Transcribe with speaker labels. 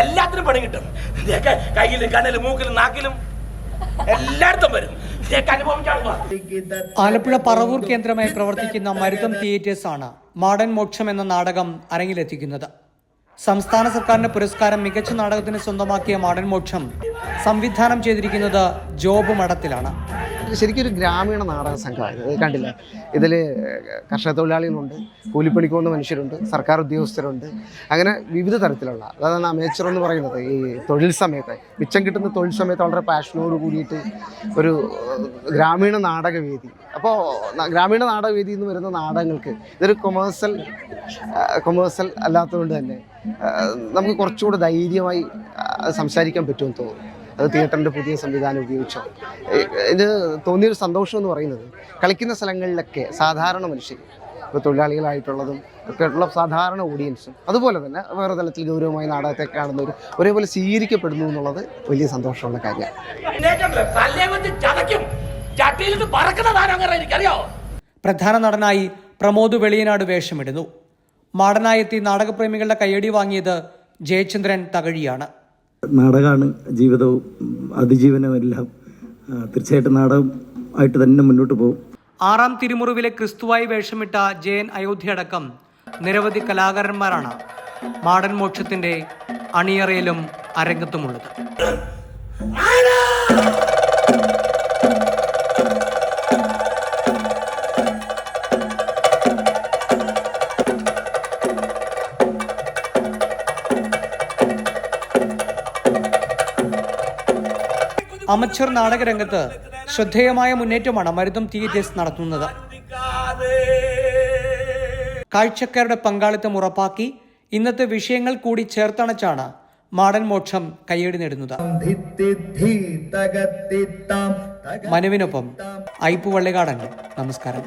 Speaker 1: എല്ലാത്തിനും പണി കിട്ടും. കയ്യിലും കണ്ണിലും മൂക്കിലും നാക്കിലും എല്ലായിടത്തും വരും.
Speaker 2: ആലപ്പുഴ പറവൂർ കേന്ദ്രമായി പ്രവർത്തിക്കുന്ന മരുതം തിയേറ്റേഴ്സ് ആണ് മാടൻ മോക്ഷം എന്ന നാടകം അരങ്ങിലെത്തിക്കുന്നത്. സംസ്ഥാന സർക്കാരിന്റെ പുരസ്കാരം മികച്ച നാടകത്തിന് സ്വന്തമാക്കിയ മാടൻ മോക്ഷം സംവിധാനം ചെയ്തിരിക്കുന്നത് ജോബ് മഠത്തിലാണ്.
Speaker 3: ശരിക്കും ഒരു ഗ്രാമീണ നാടക സംഘമായത് കണ്ടില്ല? ഇതിൽ കർഷക തൊഴിലാളികളുണ്ട് കൂലിപ്പണിക്ക് പോകുന്ന മനുഷ്യരുണ്ട് സർക്കാർ ഉദ്യോഗസ്ഥരുണ്ട്. അങ്ങനെ വിവിധ തരത്തിലുള്ള അതാണ് അമേച്ചർ എന്ന് പറയുന്നത് ഈ തൊഴിൽ സമയത്ത് മിച്ചം കിട്ടുന്ന തൊഴിൽ സമയത്ത് വളരെ പാഷനോട് കൂടിയിട്ട് ഒരു ഗ്രാമീണ നാടകവേദി. അപ്പോൾ ഗ്രാമീണ നാടകവേദി എന്ന് വരുന്ന നാടകങ്ങൾക്ക് ഇതൊരു കൊമേഴ്സ്യൽ കൊമേഴ്സ്യൽ അല്ലാത്തതുകൊണ്ട് തന്നെ നമുക്ക് കുറച്ചുകൂടെ ധൈര്യമായി സംസാരിക്കാൻ പറ്റുമെന്ന് തോന്നുന്നു. അത് തിയേറ്ററിന്റെ പുതിയ സംവിധാനം ഉപയോഗിച്ചോ? ഇത് തോന്നിയൊരു സന്തോഷം എന്ന് പറയുന്നത് കളിക്കുന്ന സ്ഥലങ്ങളിലൊക്കെ സാധാരണ മനുഷ്യർ ഇപ്പോൾ തൊഴിലാളികളായിട്ടുള്ളതും ഒക്കെ ഉള്ള സാധാരണ ഓഡിയൻസും അതുപോലെ തന്നെ വേറെ തലത്തിൽ ഗൗരവമായി നാടകത്തെ കാണുന്നവർ ഒരേപോലെ സ്വീകരിക്കപ്പെടുന്നു എന്നുള്ളത് വലിയ സന്തോഷമുള്ള കാര്യമാണ്.
Speaker 2: പ്രധാന നടനായി പ്രമോദ് വെളിയനാട് വേഷമിടുന്നു. മാടനായെത്തി നാടകപ്രേമികളുടെ കയ്യടി വാങ്ങിയത് ജയചന്ദ്രൻ തകഴിയാണ്.
Speaker 4: നാടകമാണ് ജീവിതവും അതിജീവനവും എല്ലാം തീർച്ചയായിട്ടും നാടകം ആയിട്ട് തന്നെ മുന്നോട്ട് പോകും.
Speaker 2: ആറാം തിരുമുറിവിലെ ക്രിസ്തുവായി വേഷമിട്ട ജയൻ അയോധ്യ അടക്കം നിരവധി കലാകാരന്മാരാണ് മാടൻ മോക്ഷത്തിന്റെ അണിയറയിലും അരങ്ങത്തുമുള്ളത് അമച്ചർ നാടകരംഗത്ത് ശ്രദ്ധേയമായ മുന്നേറ്റമാണ് മരുതം തിയേറ്റേഴ്സ് നടത്തുന്നത്. കാഴ്ചക്കാരുടെ പങ്കാളിത്തം ഉറപ്പാക്കി ഇന്നത്തെ വിഷയങ്ങൾ കൂടി ചേർത്തണച്ചാണ് മാടൻ മോക്ഷം കയ്യടി നേടുന്നത്. മനുവിനൊപ്പം ഐപ്പു വള്ളികാടൻ. നമസ്കാരം.